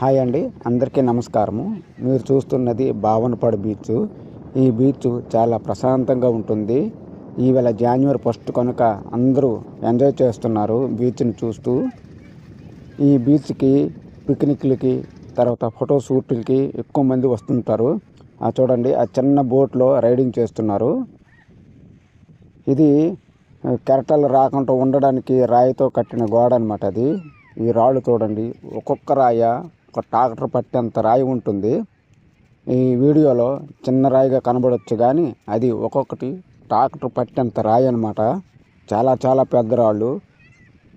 Hi అండి అందరికీ నమస్కారము. మీరు చూస్తున్నది బావనపాడు బీచ్. ఈ బీచ్ చాలా ప్రశాంతంగా ఉంటుంది. ఈవేళ జాన్యువరి ఫస్ట్ కనుక అందరూ ఎంజాయ్ చేస్తున్నారు బీచ్ని చూస్తూ. ఈ బీచ్కి పిక్నిక్లకి తర్వాత ఫోటో షూట్లకి ఎక్కువ మంది వస్తుంటారు. ఆ చూడండి ఆ చిన్న బోట్లో రైడింగ్ చేస్తున్నారు. ఇది ఆ, కెరటాలు రాకుండా ఉండడానికి రాయితో కట్టిన గోడ అనమాట అది. ఈ రాళ్ళు చూడండి ఒక్కొక్క రాయ ఒక ట్రాక్టర్ పట్టేంత రాయి ఉంటుంది. ఈ వీడియోలో చిన్న రాయిగా కనబడవచ్చు కానీ అది ఒక్కొక్కటి ట్రాక్టర్ పట్టేంత రాయి అనమాట చాలా చాలా పెద్ద రాళ్ళు.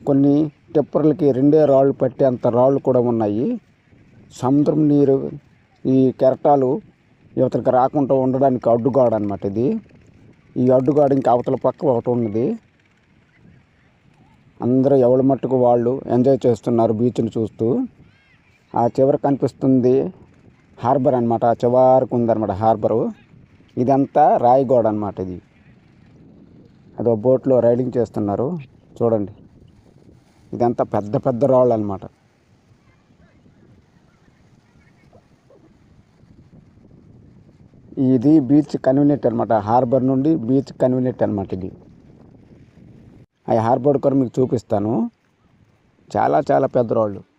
కొన్ని టిప్పర్లకి రెండే రాళ్ళు పట్టేంత రాళ్ళు కూడా ఉన్నాయి. సముద్రం నీరు ఈ కెరటాలు ఇవతలకి రాకుండా ఉండడానికి అడ్డుగోడ అనమాట ఇది. ఈ అడ్డుగోడ ఇంకా అవతల పక్క ఒకటి ఉన్నది. అందరూ ఎవరి మట్టుకు వాళ్ళు ఎంజాయ్ చేస్తున్నారు బీచ్ని చూస్తూ. ఆ చివర కనిపిస్తుంది హార్బర్ అనమాట ఆ చివరకు ఉందన్నమాట హార్బరు. ఇదంతా రాయిగోడ అనమాట ఇది. అదో బోట్లో రైడింగ్ చేస్తున్నారు. చూడండి. ఇదంతా పెద్ద పెద్ద రాళ్ళు అనమాట ఇది బీచ్ కన్వీనియంట్ అనమాట హార్బర్ నుండి బీచ్ కన్వీనియంట్ అనమాట ఇది. ఆ హార్బర్ కూడా మీకు చూపిస్తాను. చాలా చాలా పెద్ద రాళ్ళు.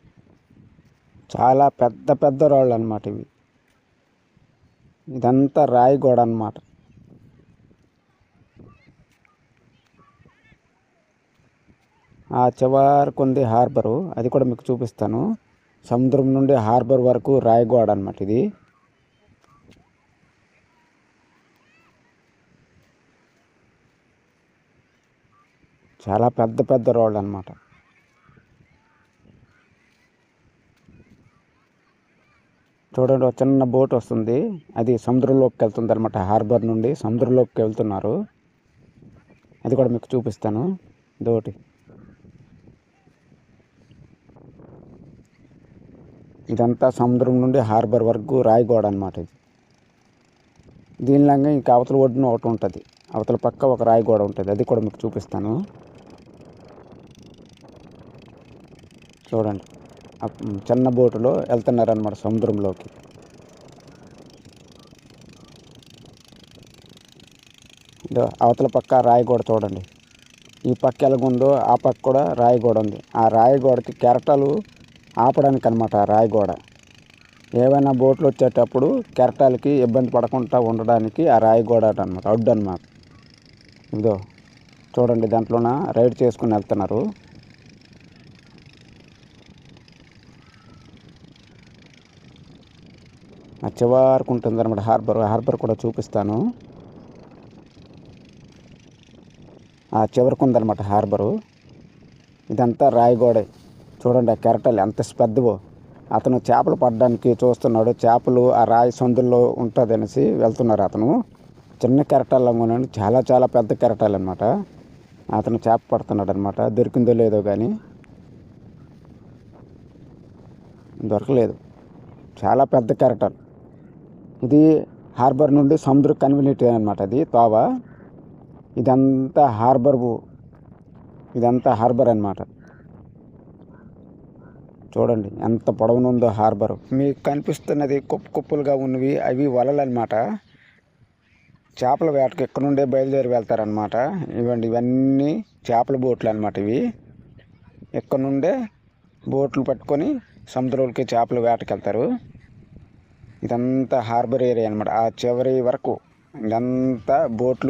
చాలా పెద్ద పెద్ద రాళ్ళు అనమాట ఇవి. ఇదంతా రాయి గోడ అనమాట ఆ చివరకు ఉంది హార్బరు అది కూడా మీకు చూపిస్తాను. సముద్రం నుండి హార్బర్ వరకు రాయి గోడ అనమాట ఇది. చాలా పెద్ద పెద్ద రాళ్ళు అనమాట చూడండి ఒక చిన్న బోట్ వస్తుంది. అది సముద్రంలోకి వెళ్తుంది అనమాట హార్బర్ నుండి సముద్రంలోకి వెళ్తున్నారు. అది కూడా మీకు చూపిస్తాను. దోటి ఇదంతా సముద్రం నుండి హార్బర్ వరకు రాయిగోడ అనమాట ఇది. దీనిలాగా ఇంకా అవతల ఒడ్డున ఒకటి ఉంటుంది. అవతల పక్క ఒక రాయిగోడ ఉంటుంది. అది కూడా మీకు చూపిస్తాను. చూడండి. చిన్న బోటులో వెళ్తున్నారనమాట సముద్రంలోకి. ఇదో అవతల పక్క రాయి గోడ చూడండి. ఈ పక్క ఎలాగుందో ఆ పక్క కూడా రాయి గోడ ఉంది. ఆ రాయి గోడకి కెరటాలు ఆపడానికి అనమాట ఆ రాయి గోడ ఏవైనా బోట్లు వచ్చేటప్పుడు కెరటాలకి ఇబ్బంది పడకుండా ఉండడానికి ఆ రాయి గోడ అనమాట అడ్డు అనమాట ఇదో చూడండి దాంట్లోన రైడ్ చేసుకుని వెళ్తున్నారు. చివరకు ఉంటుంది అనమాట హార్బర్ హార్బర్ కూడా చూపిస్తాను. ఆ చివరకు ఉందన్నమాట హార్బరు. ఇదంతా రాయిగోడే. చూడండి ఆ కెరటాలు ఎంత పెద్దవో అతను చేపలు పడడానికి చూస్తున్నాడు. చేపలు ఆ రాయి సందుల్లో ఉంటుంది అనేసి వెళ్తున్నారు అతను. చిన్న కెరటాలు అమ్మునండి చాలా చాలా పెద్ద కెరటాలు అనమాట అతను చేప పడుతున్నాడు అనమాట దొరికిందో లేదో కానీ దొరకలేదు. చాలా పెద్ద కెరటాలు. ఇది హార్బర్ నుండి సముద్ర కన్వీనియంట్ అనమాట అది తోవ. ఇదంతా హార్బర్ ఇదంతా హార్బర్ అనమాట చూడండి ఎంత పొడవునుందో హార్బర్. మీకు కనిపిస్తున్నది కుప్ప కుప్పలుగా ఉన్నవి అవి వలలు అనమాట చేపల వేటకు ఇక్కడ నుండే బయలుదేరి వెళ్తారనమాట ఇవ్వండి ఇవన్నీ చేపల బోట్లు అనమాట ఇవి. ఇక్కడ నుండే బోట్లు పట్టుకొని సముద్రంలోకి చేపల వేటకు వెళ్తారు ఇదంతా హార్బర్ ఏరియా అనమాట ఆ చివరి వరకు ఇదంతా బోట్లు